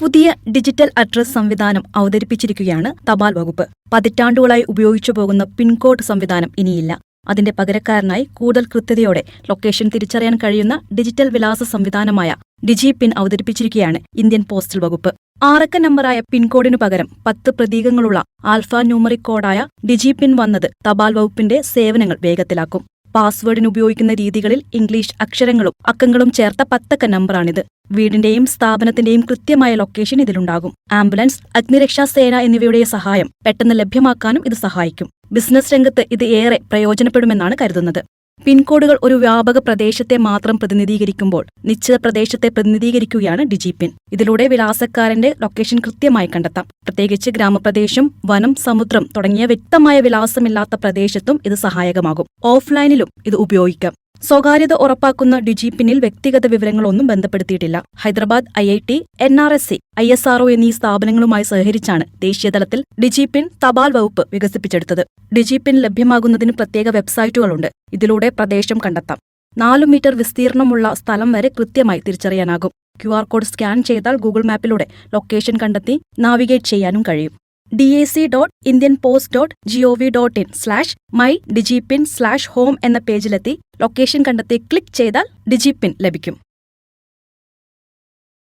പുതിയ digital address സംവിധാനം അവതരിപ്പിച്ചിരിക്കുകയാണ് തപാൽ വകുപ്പ്. പതിറ്റാണ്ടുകളായി ഉപയോഗിച്ചു പോകുന്ന പിൻകോഡ് സംവിധാനം ഇനിയില്ല. അതിന്റെ പകരക്കാരനായി കൂടുതൽ കൃത്യതയോടെ ലൊക്കേഷൻ തിരിച്ചറിയാൻ കഴിയുന്ന ഡിജിറ്റൽ വിലാസ സംവിധാനമായ ഡിജി പിൻ അവതരിപ്പിച്ചിരിക്കുകയാണ് ഇന്ത്യൻ പോസ്റ്റൽ വകുപ്പ്. ആറക്ക നമ്പറായ പിൻകോഡിനു പകരം പത്ത് പ്രതീകങ്ങളുള്ള ആൽഫ ന്യൂമറിക് കോഡായ ഡിജി പിൻ വന്നത് തപാൽ വകുപ്പിന്റെ സേവനങ്ങൾ വേഗത്തിലാക്കും. പാസ്വേഡിന് ഉപയോഗിക്കുന്ന രീതികളിൽ ഇംഗ്ലീഷ് അക്ഷരങ്ങളും അക്കങ്ങളും ചേർത്ത പത്തക്ക നമ്പറാണിത്. വീടിന്റെയും സ്ഥാപനത്തിന്റെയും കൃത്യമായ ലൊക്കേഷൻ ഇതിലുണ്ടാകും. ആംബുലൻസ് അഗ്നിരക്ഷാ സേന എന്നിവയുടെ സഹായം പെട്ടെന്ന് ലഭ്യമാക്കാനും ഇത് സഹായിക്കും. ബിസിനസ് രംഗത്ത് ഇത് ഏറെ പ്രയോജനപ്പെടുമെന്നാണ് കരുതുന്നത്. പിൻകോഡുകൾ ഒരു വ്യാപക പ്രദേശത്തെ മാത്രം പ്രതിനിധീകരിക്കുമ്പോൾ നിശ്ചിത പ്രദേശത്തെ പ്രതിനിധീകരിക്കുകയാണ് ഡിജിപിൻ. ഇതിലൂടെ വിലാസക്കാരന്റെ ലൊക്കേഷൻ കൃത്യമായി കണ്ടെത്താം. പ്രത്യേകിച്ച് ഗ്രാമപ്രദേശം വനം സമുദ്രം തുടങ്ങിയ വ്യക്തമായ വിലാസമില്ലാത്ത പ്രദേശത്തും ഇത് സഹായകമാകും. ഓഫ്ലൈനിലും ഇത് ഉപയോഗിക്കാം. സ്വകാര്യത ഉറപ്പാക്കുന്ന ഡിജിപിനിൽ വ്യക്തിഗത വിവരങ്ങളൊന്നും ബന്ധപ്പെടുത്തിയിട്ടില്ല. Hyderabad I I T N R S C I S R O എന്നീ സ്ഥാപനങ്ങളുമായി സഹകരിച്ചാണ് ദേശീയതലത്തിൽ ഡിജിപിൻ തപാൽ വകുപ്പ് വികസിപ്പിച്ചെടുത്തത്. ഡിജിപിൻ ലഭ്യമാകുന്നതിന് പ്രത്യേക വെബ്സൈറ്റുകളുണ്ട്. ഇതിലൂടെ പ്രദേശം കണ്ടെത്താം. നാലു മീറ്റർ വിസ്തീർണമുള്ള സ്ഥലം വരെ കൃത്യമായി തിരിച്ചറിയാനാകും. ക്യു ആർ കോഡ് സ്കാൻ ചെയ്താൽ ഗൂഗിൾ മാപ്പിലൂടെ ലൊക്കേഷൻ കണ്ടെത്തി നാവിഗേറ്റ് ചെയ്യാനും കഴിയും. D A C dot Indian post dot G O V dot in slash my DIGIPIN slash home എന്ന പേജിലെത്തി ലൊക്കേഷൻ കണ്ടെത്തി ക്ലിക്ക് ചെയ്താൽ ഡിജിപിൻ ലഭിക്കും.